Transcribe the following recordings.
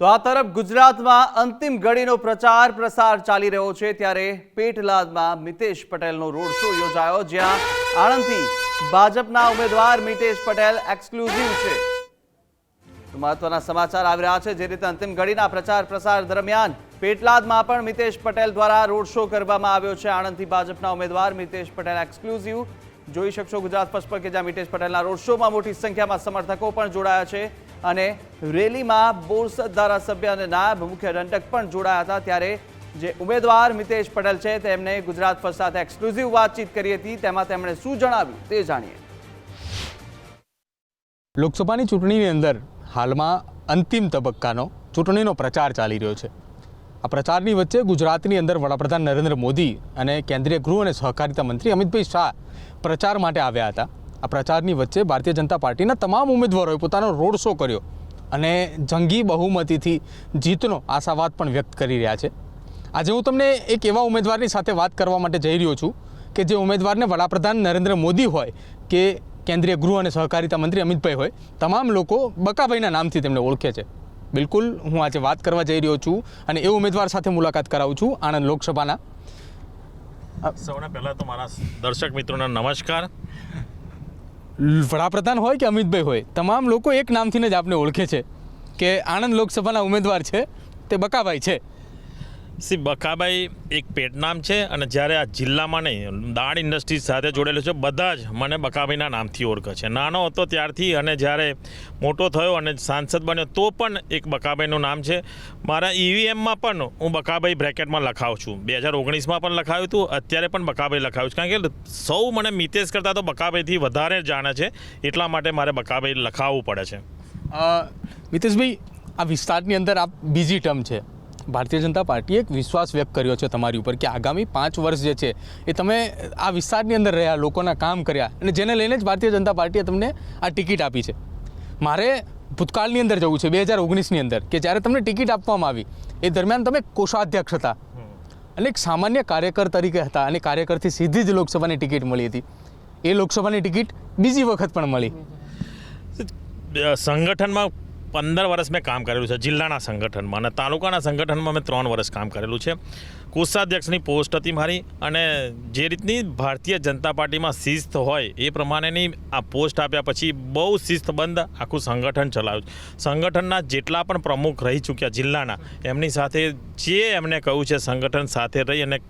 તો આ તરફ ગુજરાતમાં અંતિમ ઘડીનો પ્રચાર પ્રસાર ચાલી રહ્યો છે. ત્યારે પેટલાદમાં મિતેશ પટેલનો રોડ શો યોજાયો, જ્યાં આણંદથી ભાજપના ઉમેદવાર મિતેશ પટેલ એક્સક્લુઝિવ છે. મહત્વના સમાચાર આવી રહ્યા છે. જે રીતે અંતિમ ઘડીના પ્રચાર પ્રસાર દરમિયાન પેટલાદમાં પણ મિતેશ પટેલ દ્વારા રોડ શો કરવામાં આવ્યો છે. આણંદથી ભાજપના ઉમેદવાર મિતેશ પટેલ એક્સક્લુઝિવ. જોઈ શકશો ગુજરાત પક્ષ પર કે જ્યાં મિતેશ પટેલના રોડ શોમાં મોટી સંખ્યામાં સમર્થકો પણ જોડાયા છે. અને રેલીમાં બોરસદ ધારાસભ્ય અને નાયબ મુખ્ય દંડક પણ જોડાયા હતા. ત્યારે જે ઉમેદવાર મિતેશ પટેલ છે, તેમને ગુજરાત ફર્સ્ટ સાથે એક્સક્લુઝિવ વાતચીત કરી હતી. તેમાં તેમણે શું જણાવ્યું તે જાણીએ. લોકસભાની ચૂંટણીની અંદર હાલમાં અંતિમ તબક્કાનો ચૂંટણીનો પ્રચાર ચાલી રહ્યો છે. આ પ્રચારની વચ્ચે ગુજરાતની અંદર વડાપ્રધાન નરેન્દ્ર મોદી અને કેન્દ્રીય ગૃહ અને સહકારિતા મંત્રી અમિતભાઈ શાહ પ્રચાર માટે આવ્યા હતા. આ પ્રચારની વચ્ચે ભારતીય જનતા પાર્ટીના તમામ ઉમેદવારોએ પોતાનો રોડ શો કર્યો અને જંગી બહુમતીથી જીતનો આશાવાદ પણ વ્યક્ત કરી રહ્યા છે. આજે હું તમને એક એવા ઉમેદવારની સાથે વાત કરવા માટે જઈ રહ્યો છું કે જે ઉમેદવારને વડાપ્રધાન નરેન્દ્ર મોદી હોય કે કેન્દ્રીય ગૃહ અને સહકારિતા મંત્રી અમિતભાઈ હોય, તમામ લોકો બકાભાઈના નામથી તેમને ઓળખે છે. બિલકુલ, હું આજે વાત કરવા જઈ રહ્યો છું અને એ ઉમેદવાર સાથે મુલાકાત કરાવું છું આણંદ લોકસભાના. સૌને પહેલાં તો મારા દર્શક મિત્રોના નમસ્કાર. વડાપ્રધાન હોય કે અમિતભાઈ હોય, તમામ લોકો એક નામથીને જ આપને ઓળખે છે કે આણંદ લોકસભાના ઉમેદવાર છે, તે બકાભાઈ છે. સી બકાભાઈ એક પેટનામ છે અને જ્યારે આ જિલ્લામાં નહીં, દાણ ઇન્ડસ્ટ્રીઝ સાથે જોડેલો છે, બધા જ મને બકાભાઈના નામથી ઓળખે છે. નાનો હતો ત્યારથી અને જ્યારે મોટો થયો અને સાંસદ બન્યો, તો પણ એક બકાભાઈનું નામ છે. મારા ઈવીએમમાં પણ હું બકાભાઈ બ્રેકેટમાં લખાવું છું. બે હજાર ઓગણીસમાં પણ લખાવ્યું હતું, અત્યારે પણ બકાભાઈ લખાવ્યું છે. કારણ કે સૌ મને મિતેશ કરતાં તો બકાભાઈથી વધારે જાણે છે. એટલા માટે મારે બકાભાઈ લખાવવું પડે છે. મિતેશભાઈ, આ વિસ્તારની અંદર આ બીજી ટર્મ છે. ભારતીય જનતા પાર્ટીએ એક વિશ્વાસ વ્યક્ત કર્યો છે તમારી ઉપર કે આગામી પાંચ વર્ષ જે છે, એ તમે આ વિસ્તારની અંદર રહ્યા, લોકોના કામ કર્યા અને જેને લઈને જ ભારતીય જનતા પાર્ટીએ તમને આ ટિકિટ આપી છે. મારે ભૂતકાળની અંદર જવું છે, બે હજાર ઓગણીસની અંદર કે જ્યારે તમને ટિકિટ આપવામાં આવી, એ દરમિયાન તમે કોષાધ્યક્ષ હતા. અને એક સામાન્ય કાર્યકર તરીકે હતા અને કાર્યકરથી સીધી જ લોકસભાની ટિકિટ મળી હતી. એ લોકસભાની ટિકિટ બીજી વખત પણ મળી. સંગઠનમાં પંદર વર્ષ મેં કામ કરેલું છે. જિલ્લાના સંગઠનમાં અને તાલુકાના સંગઠનમાં મેં ત્રણ વર્ષ કામ કરેલું છે. કોષાધ્યક્ષની પોસ્ટ હતી મારી અને જે રીતની ભારતીય જનતા પાર્ટીમાં શિસ્ત હોય એ પ્રમાણેની આ પોસ્ટ આપ્યા પછી બહુ શિસ્તબંધ આખું સંગઠન ચલાવ્યું. સંગઠનના જેટલા પણ પ્રમુખ રહી ચૂક્યા જિલ્લાના, એમની સાથે જે એમને કહ્યું છે સંગઠન સાથે રહી અને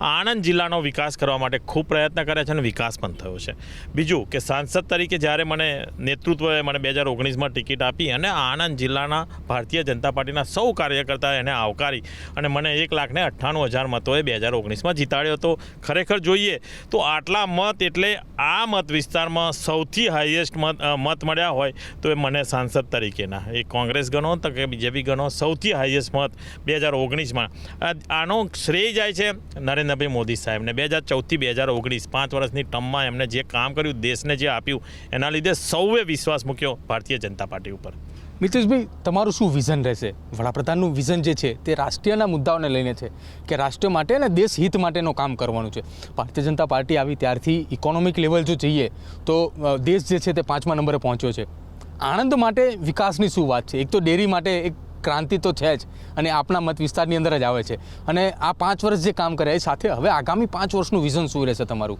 આણંદ જિલ્લાનો વિકાસ કરવા માટે ખૂબ પ્રયત્ન કર્યા છે અને વિકાસ પણ થયો છે. બીજું કે સાંસદ તરીકે જ્યારે મને નેતૃત્વએ મને બે હજાર ઓગણીસમાં ટિકિટ આપી અને આણંદ જિલ્લાના ભારતીય જનતા પાર્ટીના સૌ કાર્યકર્તા એને આવકારી અને મને એક લાખને અઠ્ઠાણું હજાર મતોએ બે હજાર ઓગણીસમાં જીતાડ્યો હતો. ખરેખર જોઈએ તો આટલા મત એટલે આ મત વિસ્તારમાં સૌથી હાઈએસ્ટ મત મત મળ્યા હોય તો એ મને સાંસદ તરીકેના. એ કોંગ્રેસ ગણો તો કે બીજેપી ગણો સૌથી હાઈએસ્ટ મત બે હજાર ઓગણીસમાં. આનો શ્રેય જાય છે નરેન્દ્રભાઈ મોદી સાહેબને. બે હજાર ચૌદથી બે હજાર ઓગણીસ, પાંચ વર્ષની ટર્મમાં એમને જે કામ કર્યું, દેશને જે આપ્યું, એના લીધે સૌએ વિશ્વાસ મૂક્યો ભારતીય જનતા પાર્ટી ઉપર. મિતેશભાઈ, તમારું શું વિઝન રહેશે? વડાપ્રધાનનું વિઝન જે છે, તે રાષ્ટ્રીયના મુદ્દાઓને લઈને છે કે રાષ્ટ્ર માટે અને દેશ હિત માટેનું કામ કરવાનું છે. ભારતીય જનતા પાર્ટી આવી ત્યારથી ઇકોનોમિક લેવલ જો જઈએ, તો દેશ જે છે તે પાંચમા નંબરે પહોંચ્યો છે. આણંદ માટે વિકાસની શું વાત છે? એક તો ડેરી માટે એક ક્રાંતિ તો છે જ અને આપણા મત વિસ્તારની અંદર જ આવે છે. અને આ પાંચ વર્ષ જે કામ કર્યા, એ સાથે હવે આગામી પાંચ વર્ષનું વિઝન શું રહેશે તમારું?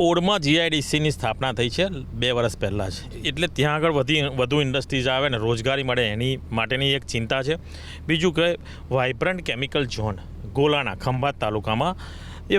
ઓળમાં જીઆઈડીસીની સ્થાપના થઈ છે બે વર્ષ પહેલાં જ. એટલે ત્યાં આગળ વધી, વધુ ઇન્ડસ્ટ્રીઝ આવે ને રોજગારી મળે એની માટેની એક ચિંતા છે. બીજું કે vibrant chemical zone Golana Khambhat તાલુકામાં એ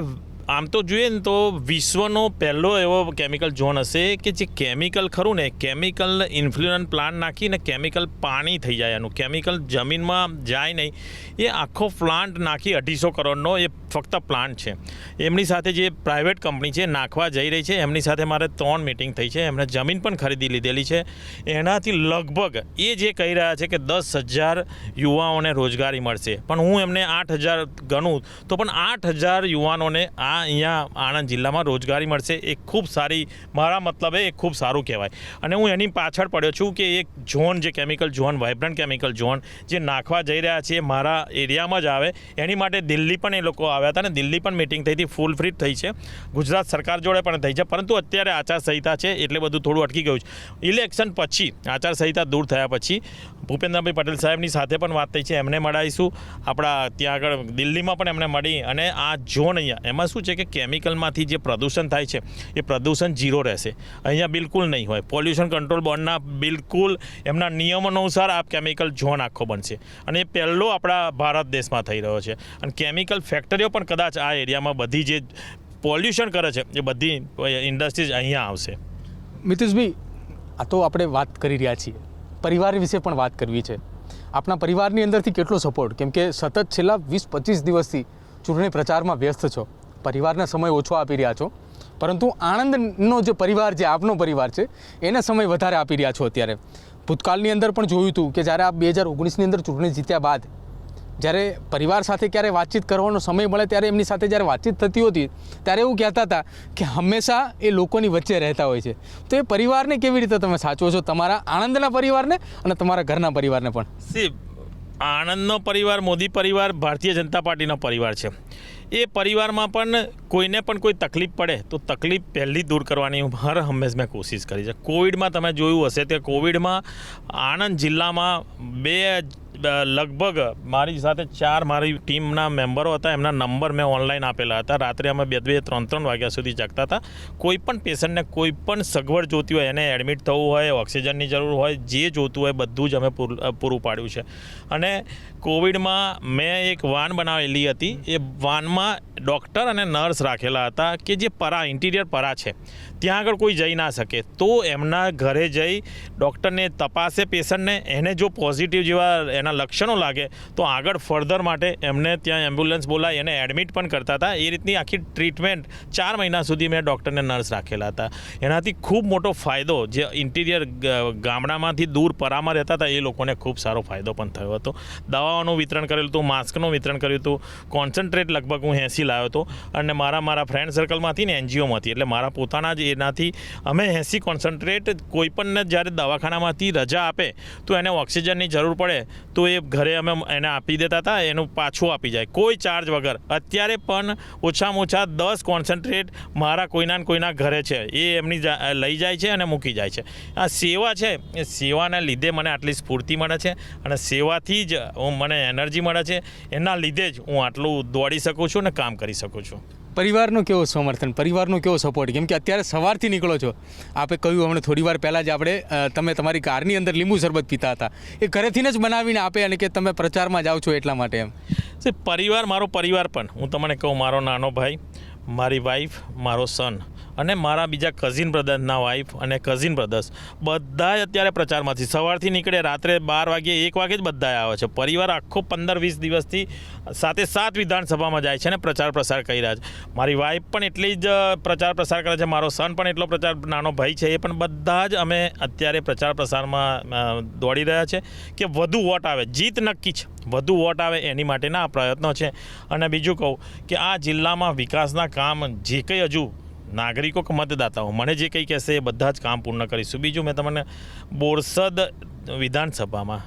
આમ તો જોઈએ ને તો વિશ્વનો પહેલો એવો કેમિકલ ઝોન હશે કે જે કેમિકલ ખરું ને કેમિકલ ઇન્ફ્લુઅન્ટ પ્લાન્ટ નાખીને કેમિકલ પાણી થઈ જાય એનું. કેમિકલ જમીનમાં જાય નહીં. એ આખો પ્લાન્ટ નાખી અઢીસો કરોડનો એ ફક્ત પ્લાન્ટ છે. એમની સાથે જે પ્રાઇવેટ કંપની છે નાખવા જઈ રહી છે. એમની સાથે મારે ત્રણ મિટિંગ થઈ છે. એમણે જમીન પણ ખરીદી લીધેલી છે. એનાથી લગભગ એ જે કહી રહ્યા છે કે દસ હજાર યુવાઓને રોજગારી મળશે. પણ હું એમને આઠ હજાર ગણું તો પણ આઠ હજાર યુવાનોને આ અહીંયા આણંદ જિલ્લામાં રોજગારી મળશે. એ ખૂબ સારી, મારા મતલબે એ ખૂબ સારું કહેવાય. અને હું એની પાછળ પડ્યો છું કે એક ઝોન જે chemical zone vibrant chemical zone જે નાખવા જઈ રહ્યા છે મારા એરિયામાં જ આવે. એની માટે દિલ્હી પણ એ લોકો આવ્યા હતા અને દિલ્હી પણ મિટિંગ થઈ હતી ફૂલ ફ્રી થઈ છે. ગુજરાત સરકાર જોડે પણ થઈ છે, પરંતુ અત્યારે આચારસંહિતા છે એટલે બધું થોડું અટકી ગયું છે. ઇલેક્શન પછી, આચારસંહિતા દૂર થયા પછી, ભૂપેન્દ્રભાઈ પટેલ સાહેબની સાથે પણ વાત થઈ છે, એમને મળાવીશું. આપણા ત્યાં આગળ દિલ્હીમાં પણ એમને મળી અને આ ઝોન અહીંયા, એમાં શું છે કે કેમિકલમાંથી જે પ્રદૂષણ થાય છે, એ પ્રદૂષણ ઝીરો રહેશે. અહીંયા બિલકુલ નહીં હોય. પોલ્યુશન કંટ્રોલ બોર્ડના બિલકુલ એમના નિયમો અનુસાર આ કેમિકલ ઝોન આખો બનશે. અને એ પહેલો આપણા ભારત દેશમાં થઈ રહ્યો છે. અને કેમિકલ ફેક્ટરીઓ પણ કદાચ આ એરિયામાં બધી જે પોલ્યુશન કરે છે, એ બધી ઇન્ડસ્ટ્રીઝ અહીંયા આવશે. મિતેશભાઈ આ તો આપણે વાત કરી રહ્યા છીએ. પરિવાર વિશે પણ વાત કરવી છે. આપણા પરિવારની અંદરથી કેટલો સપોર્ટ કેમ કે સતત છેલ્લા વીસ પચીસ દિવસથી ચૂંટણી પ્રચારમાં વ્યસ્ત છો. પરિવારને સમય ઓછો આપી રહ્યા છો. પરંતુ આણંદનો જે પરિવાર છે, આપનો પરિવાર છે, એને સમય વધારે આપી રહ્યા છો અત્યારે. ભૂતકાળની અંદર પણ જોયું હતું કે જ્યારે આ બે હજાર ઓગણીસની અંદર ચૂંટણી જીત્યા બાદ જ્યારે પરિવાર સાથે ક્યારે વાતચીત કરવાનો સમય મળે ત્યારે એમની સાથે જ્યારે વાતચીત થતી હતી, ત્યારે એવું કહેતા હતા કે હંમેશા એ લોકોની વચ્ચે રહેતા હોય છે. તો એ પરિવારને કેવી રીતે તમે સાચવો છો? તમારા આણંદના પરિવારને અને તમારા ઘરના પરિવારને પણ. સી, આણંદનો પરિવાર મોદી પરિવાર, ભારતીય જનતા પાર્ટીનો પરિવાર છે. એ પરિવારમાં પણ કોઈને પણ કોઈ તકલીફ પડે, તો તકલીફ પહેલી દૂર કરવાની હું હર હંમેશ મેં કોશિશ કરી છે. કોવિડમાં તમે જોયું હશે કે કોવિડમાં આણંદ જિલ્લામાં બે લગભગ મારી સાથે ચાર મારી ટીમના મેમ્બરો હતા. એમના નંબર મેં ઓનલાઈન આપેલા હતા. રાત્રે અમે બે બે ત્રણ ત્રણ વાગ્યા સુધી જાગતા હતા. કોઈ પણ પેશન્ટને કોઈ પણ સગવડ જોતી હોય, એને એડમિટ થવું હોય, ઓક્સિજનની જરૂર હોય, જે જોતું હોય, બધું જ અમે પૂરું પાડ્યું છે. અને કોવિડમાં મેં એક વાન બનાવેલી હતી. એ વાનમાં ડૉક્ટર અને નર્સ રાખેલા હતા કે જે પરા, ઇન્ટિરિયર પરા છે. ત્યાં આગળ કોઈ જઈ ના શકે. તો એમના ઘરે જઈ ડૉક્ટરને તપાસે, પેશન્ટને. એને જો પોઝિટિવ જેવા એના લક્ષણો લાગે, તો આગળ ફર્ધર માટે એમને ત્યાં એમ્બ્યુલન્સ બોલાવી એને એડમિટ પણ કરતા હતા. એ રીતની આખી ટ્રીટમેન્ટ ચાર મહિના સુધી મેં ડૉક્ટરને નર્સ રાખેલા હતા. એનાથી ખૂબ મોટો ફાયદો જે ઇન્ટિરિયર ગામડામાંથી દૂર પરામાં રહેતા હતા, એ લોકોને ખૂબ સારો ફાયદો પણ થયો હતો. દવાઓનું વિતરણ કરેલું હતું, માસ્કનું વિતરણ કર્યું હતું. કોન્સન્ટ્રેટ લગભગ હું એંસી લાવ્યો હતો. અને મારા મારા ફ્રેન્ડ સર્કલમાંથી ને એનજીઓમાંથી એટલે મારા પોતાના જ એનાથી અમે એંસી કોન્સન્ટ્રેટ કોઈપણને જ્યારે દવાખાનામાંથી રજા આપે, તો એને ઓક્સિજનની જરૂર પડે. તો એ ઘરે અમે એને આપી દેતા હતા, એનું પાછું આપી જાય. કોઈ ચાર્જ વગર. અત્યારે પણ ઓછામાં ઓછા દસ કોન્સન્ટ્રેટ મારા કોઈના કોઈના ઘરે છે. એ એમની લઈ જાય છે અને મૂકી જાય છે. આ સેવા છે, એ સેવાના લીધે મને આટલી સ્ફૂર્તિ મળે છે અને સેવાથી જ મને એનર્જી મળે છે. એના લીધે જ હું આટલું દોડી શકું છું અને કામ કરી શકું છું. પરિવારનો કેવો સમર્થન, પરિવારનો કેવો સપોર્ટ કેમ કે અત્યારે સવારથી નીકળો છો. આપે કહ્યું, હમણાં થોડી વાર પહેલાં જ આપણે તમે તમારી કારની અંદર લીંબુ શરબત પીતા હતા. એ ઘરેથી જ બનાવીને આપે અને કે તમે પ્રચારમાં જાઓ છો એટલા માટે એમ. પરિવાર મારો પરિવાર પણ. હું તમને કહું, મારો નાનો ભાઈ, મારી વાઈફ મારો સન અને મારા બીજા કઝિન બ્રધર્સના વાઈફ અને કઝિન બ્રધર્સ જ અત્યારે પ્રચારમાંથી. સવારથી નીકળે, રાત્રે બાર વાગે એક વાગે જ બધા આવે છે. પરિવાર આખો પંદર વીસ દિવસથી સાથે સાત વિધાનસભામાં જાય છે અને પ્રચાર પ્રસાર કરી રહ્યા છે. મારી વાઈફ પણ એટલી જ પ્રચાર પ્રસાર કરે છે. મારો સન પણ એટલો પ્રચાર, નાનો ભાઈ છે, એ પણ બધા જ અમે અત્યારે પ્રચાર પ્રસારમાં દોડી રહ્યા છે કે વધુ વોટ આવે. જીત નક્કી છે. વધુ વોટ આવે એની માટેના આ પ્રયત્નો છે. અને બીજું કહું કે આ જિલ્લામાં વિકાસના કામ જે કંઈ હજુ નાગરિકો કે મતદાતાઓ, મને જે કંઈ કહેશે એ બધા જ કામ પૂર્ણ કરીશું. બીજું મેં તમને બોરસદ વિધાનસભામાં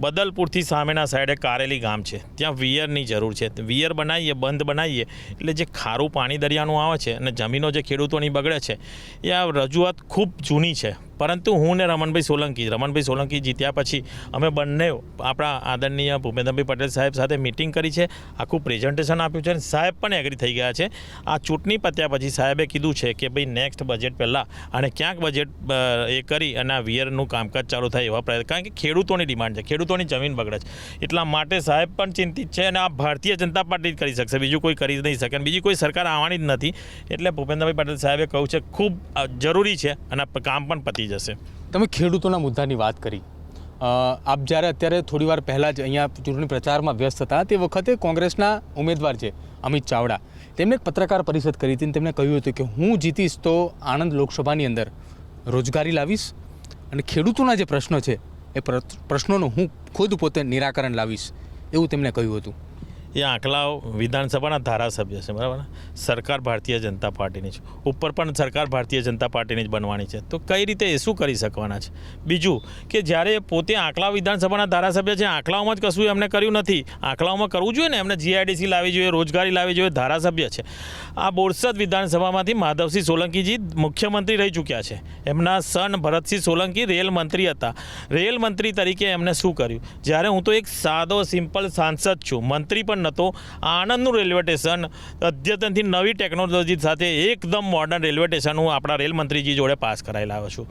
બદલપુરથી સામેના સાઈડે કારેલી ગામ છે. ત્યાં વિયરની જરૂર છે. વિયર બનાવીએ, બંધ બનાવીએ, એટલે જે ખારું પાણી દરિયાનું આવે છે અને જમીનો જે ખેડૂતોની બગડે છે, એ આ રજૂઆત ખૂબ જૂની છે. પરંતુ હું ને રમણભાઈ સોલંકી રમણભાઈ સોલંકી જીત્યા પછી અમે બંને આપણા આદરણીય ભૂપેન્દ્રભાઈ પટેલ સાહેબ સાથે મિટિંગ કરી છે, આખું પ્રેઝન્ટેશન આપ્યું છે અને સાહેબ પણ એગ્રી થઈ ગયા છે. આ ચૂંટણી પત્યા પછી સાહેબે કીધું છે કે ભાઈ નેક્સ્ટ બજેટ પહેલાં અને ક્યાંક બજેટ એ કરી અને આ વિયરનું કામકાજ ચાલુ થાય એવા પ્રયત્ન, કારણ કે ખેડૂતોની ડિમાન્ડ છે, ખેડૂતોની જમીન બગડે છે. એટલા માટે સાહેબ પણ ચિંતિત છે અને આ ભારતીય જનતા પાર્ટી જ કરી શકશે, બીજું કોઈ કરી જ નહીં શકે અને બીજી કોઈ સરકાર આવવાની જ નથી. એટલે ભૂપેન્દ્રભાઈ પટેલ સાહેબે કહ્યું છે, ખૂબ જરૂરી છે અને કામ પણ પતી જશે. તમે ખેડૂતોના મુદ્દાની વાત કરી. આપ જ્યારે અત્યારે થોડી વાર પહેલાં જ અહીંયા ચૂંટણી પ્રચારમાં વ્યસ્ત હતા, તે વખતે કોંગ્રેસના ઉમેદવાર છે અમિત ચાવડા. તેમણે એક પત્રકાર પરિષદ કરી હતી તેમણે કહ્યું હતું કે હું જીતીશ તો આણંદ લોકસભાની અંદર રોજગારી લાવીશ અને ખેડૂતોના જે પ્રશ્નો છે એ પ્ર- પ્રશ્નોનું હું ખુદ પોતે નિરાકરણ લાવીશ એવું તેમણે કહ્યું હતું. એ આંકલાઓ વિધાનસભાના ધારાસભ્ય છે, બરાબર સરકાર ભારતીય જનતા પાર્ટીની છે. ઉપર પણ સરકાર ભારતીય જનતા પાર્ટીની જ બનવાની છે. તો કઈ રીતે એ શું કરી શકવાના છે? બીજું કે જ્યારે પોતે આંકલા વિધાનસભાના ધારાસભ્ય છે, આંકલાઓમાં જ કશું એમને કર્યું નથી. આંકલાઓમાં કરવું જોઈએ ને? એમને જીઆઈડીસી લાવવી જોઈએ, રોજગારી લાવવી જોઈએ, ધારાસભ્ય છે. આ બોરસદ વિધાનસભામાંથી માધવસિંહ સોલંકીજી મુખ્યમંત્રી રહી ચૂક્યા છે. એમના સન ભરતસિંહ સોલંકી રેલ મંત્રી હતા. રેલ મંત્રી તરીકે એમને શું કર્યું? જ્યારે હું તો એક સાદો, સિમ્પલ સાંસદ છું. મંત્રી પણ નહોતો આણંદનું રેલવે સ્ટેશન. અદ્યતનથી નવી ટેકનોલોજી સાથે એકદમ મોડર્ન રેલવે સ્ટેશન હું આપણા રેલ મંત્રીજી જોડે પાસ કરાવી લાવ્યો છું.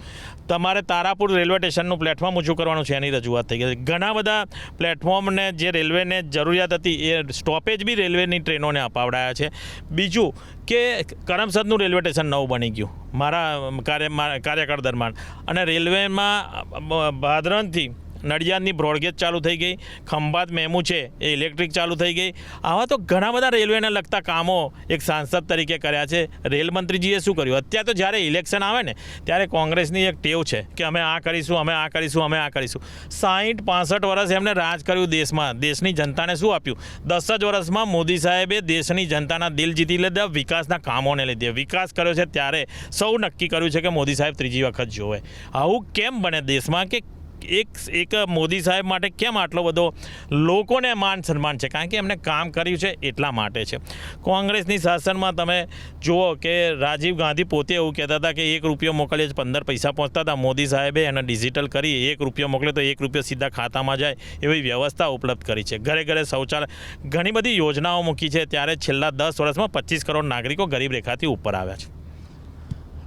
તમારે તારાપુર રેલવે સ્ટેશનનું પ્લેટફોર્મ ઊંચું કરવાનું છે એની રજૂઆત થઈ ગઈ. ઘણા બધા પ્લેટફોર્મને જે રેલવેને જરૂરિયાત હતી એ સ્ટોપેજ બી રેલવેની ટ્રેનોને અપાવડાયા છે. બીજું કે કરમસદનું રેલવે સ્ટેશન નવું બની ગયું. મારા કાર્ય કાર્યકાળ દરમિયાન. અને રેલવેમાં ભાદરણથી નડિયાદની બ્રોડગેજ ચાલુ થઈ ગઈ, ખંભાત મેમુ છે એ ઇલેક્ટ્રિક ચાલુ થઈ ગઈ. આવા તો ઘણા બધા રેલવેને લગતા કામો એક સાંસદ તરીકે કર્યા છે. રેલ મંત્રીજીએ શું કર્યું? અત્યારે તો જ્યારે ઇલેક્શન આવે ને, ત્યારે કોંગ્રેસની એક ટેવ છે કે અમે આ કરીશું, અમે આ કરીશું, અમે આ કરીશું. સાહીઠ પાસઠ વર્ષ એમને રાજ કર્યું દેશમાં. દેશની જનતાને શું આપ્યું? દસ જ વર્ષમાં મોદી સાહેબે દેશની જનતાના દિલ જીતી લીધા, વિકાસના કામોને લીધે. વિકાસ કર્યો છે ત્યારે સૌ નક્કી કર્યું છે કે મોદી સાહેબ ત્રીજી વખત જોવે. આવું કેમ બને દેશમાં? કે એક એક મોદી સાહેબ માટે કેમ આટલો બધો લોકોને માન સન્માન છે? કારણ કે એમને કામ કર્યું છે એટલા માટે છે. કોંગ્રેસની શાસનમાં તમે જુઓ કે રાજીવ ગાંધી પોતે એવું કહેતા હતા કે એક રૂપિયો મોકલીએ પંદર પૈસા પહોંચતા હતા. મોદી સાહેબે એને ડિજિટલ કરી એક રૂપિયો મોકલે તો એક રૂપિયો સીધા ખાતામાં જાય એવી વ્યવસ્થા ઉપલબ્ધ કરી છે. ઘરે ઘરે શૌચાલય, ઘણી બધી યોજનાઓ મૂકી છે. ત્યારે છેલ્લા દસ વર્ષમાં પચીસ કરોડ નાગરિકો ગરીબ રેખાથી ઉપર આવ્યા છે.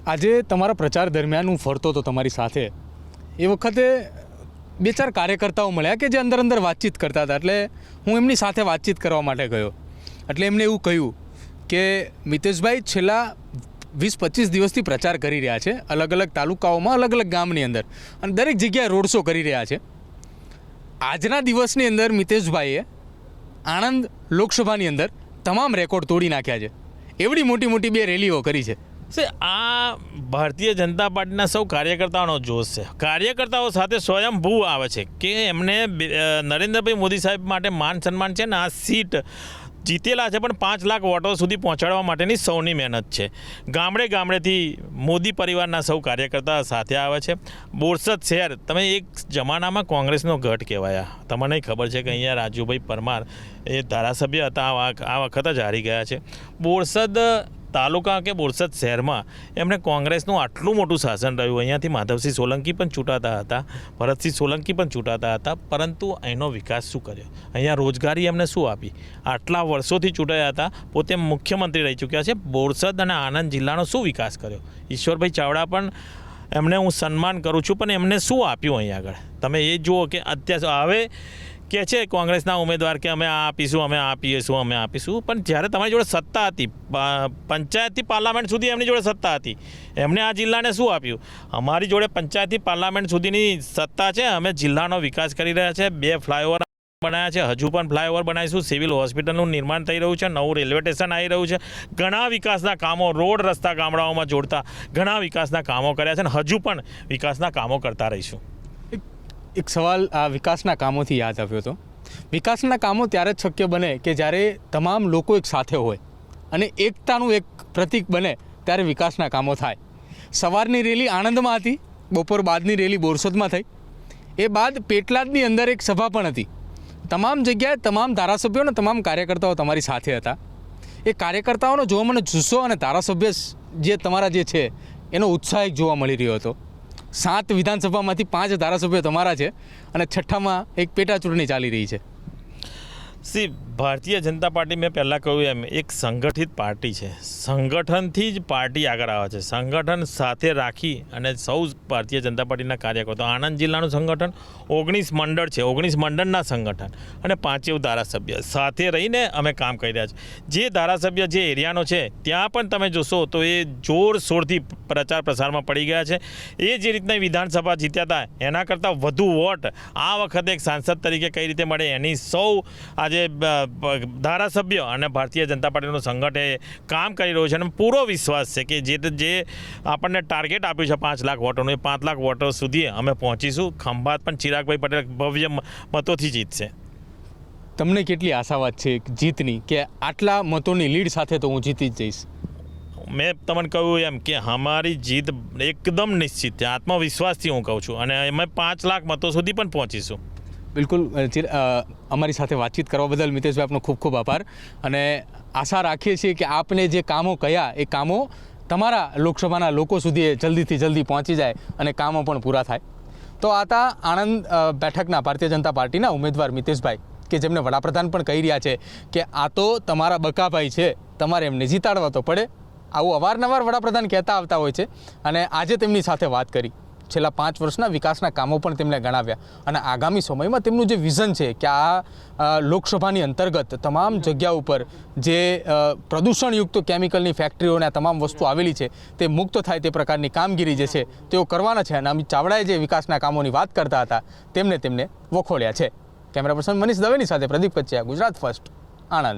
આજે તમારા પ્રચાર દરમિયાન હું ફરતો હતો તમારી સાથે. એ વખતે બે ચાર કાર્યકર્તાઓ મળ્યા કે જે અંદર અંદર વાતચીત કરતા હતા. એટલે હું એમની સાથે વાતચીત કરવા માટે ગયો. એટલે એમણે એવું કહ્યું કે મિતેશભાઈ છેલ્લા વીસ પચીસ દિવસથી પ્રચાર કરી રહ્યા છે અલગ અલગ તાલુકાઓમાં, અલગ અલગ ગામની અંદર. અને દરેક જગ્યાએ રોડ શો કરી રહ્યા છે. આજના દિવસની અંદર મિતેશભાઈએ આણંદ લોકસભાની અંદર તમામ રેકોર્ડ તોડી નાખ્યા છે. એવડી મોટી મોટી બે રેલીઓ કરી છે. સે, આ ભારતીય જનતા પાર્ટીના સૌ કાર્યકર્તાઓનો જોશ છે. કાર્યકર્તાઓ સાથે સ્વયંભૂ આવે છે કે એમને નરેન્દ્રભાઈ મોદી સાહેબ માટે માન સન્માન છે ને આ સીટ જીતેલા છે, પણ પાંચ લાખ વોટો સુધી પહોંચાડવા માટેની સૌની મહેનત છે. ગામડે ગામડેથી મોદી પરિવારના સૌ કાર્યકર્તા સાથે આવે છે. બોરસદ શહેર, તમે એક જમાનામાં કોંગ્રેસનો ગઢ કહેવાયા. તમને ખબર છે કે અહીંયા રાજુભાઈ પરમાર એ ધારાસભ્ય હતા, આ આ વખત જ હારી ગયા છે. બોરસદ તાલુકા કે બોરસદ શહેરમાં એમણે કોંગ્રેસનું આટલું મોટું શાસન રહ્યું. અહીંયાથી માધવસિંહ સોલંકી પણ ચૂંટાતા હતા. ભરતસિંહ સોલંકી પણ ચૂંટાતા હતા. પરંતુ એનો વિકાસ શું કર્યો? અહીંયા રોજગારી એમને શું આપી? આટલા વર્ષોથી ચૂંટાયા હતા. પોતે મુખ્યમંત્રી રહી ચૂક્યા છે. બોરસદ અને આણંદ જિલ્લાનો શું વિકાસ કર્યો? ઈશ્વરભાઈ ચાવડા પણ એમને હું સન્માન કરું છું, પણ એમને શું આપ્યું અહીં આગળ? તમે એ જુઓ કે અત્યારે હવે કે છે કોંગ્રેસના ઉમેદવાર કે અમે આ આપીશું, અમે આપીશું અમે આપીશું. પણ જ્યારે તમારી જોડે સત્તા હતી પંચાયતથી પાર્લામેન્ટ સુધી એમની જોડે સત્તા હતી. એમણે આ જિલ્લાને શું આપ્યું? અમારી જોડે પંચાયતથી પાર્લામેન્ટ સુધીની સત્તા છે. અમે જિલ્લાનો વિકાસ કરી રહ્યા છે. બે ફ્લાયઓવર બનાવ્યા છે. હજુ પણ ફ્લાયઓવર બનાવીશું. સિવિલ હોસ્પિટલનું નિર્માણ થઈ રહ્યું છે. નવું રેલવે સ્ટેશન આવી રહ્યું છે. ઘણા વિકાસના કામો રોડ, રસ્તા, ગામડાઓમાં જોડતા ઘણા વિકાસના કામો કર્યા છે અને હજુ પણ વિકાસના કામો કરતા રહીશું. એક સવાલ આ વિકાસના કામોથી યાદ આવ્યો હતો. વિકાસના કામો ત્યારે જ શક્ય બને કે જ્યારે તમામ લોકો એક સાથે હોય અને એકતાનું એક પ્રતીક બને ત્યારે વિકાસના કામો થાય. સવારની રેલી આણંદમાં હતી, બપોર બાદની રેલી બોરસદમાં થઈ. એ બાદ પેટલાદની અંદર એક સભા પણ હતી. તમામ જગ્યાએ તમામ ધારાસભ્યો અને તમામ કાર્યકર્તાઓ તમારી સાથે હતા. એ કાર્યકર્તાઓનો જોવા મને જુસ્સો અને ધારાસભ્ય જે તમારા જે છે, એનો ઉત્સાહ જોવા મળી રહ્યો હતો. સાત વિધાનસભામાંથી પાંચ ધારાસભ્યો તમારા છે અને છઠ્ઠામાં એક પેટા ચૂંટણી ચાલી રહી છે. સી, ભારતીય જનતા પાર્ટી મેં પહેલાં કહ્યું એમ, એક સંગઠિત પાર્ટી છે. સંગઠનથી જ પાર્ટી આગળ આવે છે. સંગઠન સાથે રાખી અને સૌ ભારતીય જનતા પાર્ટીના કાર્યકર્તા આણંદ જિલ્લાનું સંગઠન, ઓગણીસ મંડળ છે. ઓગણીસ મંડળના સંગઠન અને પાંચેવ ધારાસભ્ય. સાથે રહીને અમે કામ કરી રહ્યા છીએ. જે ધારાસભ્ય જે એરિયાનો છે, ત્યાં પણ તમે જોશો તો એ જોરશોરથી પ્રચાર પ્રસારમાં પડી ગયા છે. એ જે રીતના વિધાનસભા જીત્યા હતા. એના કરતાં વધુ વોટ આ વખતે એક સાંસદ તરીકે કઈ રીતે મળે એની સૌ આજે બ- ધારાસભ્ય અને ભારતીય જનતા પાર્ટીનું સંગઠન એ કામ કરી રહ્યું છે અને પૂરો વિશ્વાસ છે કે જે જે આપણને ટાર્ગેટ આપ્યું છે પાંચ લાખ વોટોનું એ પાંચ લાખ વોટો સુધી અમે પહોંચીશું. ખંભાત પણ ચિરાગભાઈ પટેલ ભવ્ય મતોથી જીતશે. તમને કેટલી આશાવાદ છે જીતની? કે આટલા મતોની લીડ સાથે તો હું જીતી જ જઈશ? મેં તમને કહ્યું એમ કે અમારી જીત એકદમ નિશ્ચિત છે. આત્મવિશ્વાસથી હું કહું છું. અને અમે પાંચ લાખ મતો સુધી પણ પહોંચીશું. બિલકુલ અમારી સાથે વાતચીત કરવા બદલ મિતેશભાઈ આપનો ખૂબ ખૂબ આભાર અને આશા રાખીએ છીએ કે આપને જે કામો કયા, એ કામો તમારા લોકસભાના લોકો સુધી જલ્દીથી જલ્દી પહોંચી જાય અને કામો પણ પૂરા થાય. તો આ હતા આણંદ બેઠકના ભારતીય જનતા પાર્ટીના ઉમેદવાર મિતેશભાઈ કે જેમને વડાપ્રધાન પણ કહી રહ્યા છે કે આ તો તમારા બકાભાઈ છે, તમારે એમને જીતાડવા તો પડે. આવું અવારનવાર વડાપ્રધાન કહેતા આવતા હોય છે અને આજે તેમની સાથે વાત કરી. છેલ્લા પાંચ વર્ષના વિકાસના કામો પણ તેમણે ગણાવ્યા. અને આગામી સમયમાં તેમનું જે વિઝન છે કે આ લોકસભાની અંતર્ગત તમામ જગ્યા ઉપર જે પ્રદૂષણયુક્ત કેમિકલની ફેક્ટરીઓ અને આ તમામ વસ્તુ આવેલી છે, તે મુક્ત થાય તે પ્રકારની કામગીરી જે છે, તેઓ કરવાના છે. અને અમિત ચાવડાએ જે વિકાસના કામોની વાત કરતા હતા, તેમને તેમને વખોડ્યા છે. કેમેરા પર્સન મનીષ દવેની સાથે પ્રદીપ કચ્યા ગુજરાત ફર્સ્ટ, આણંદ.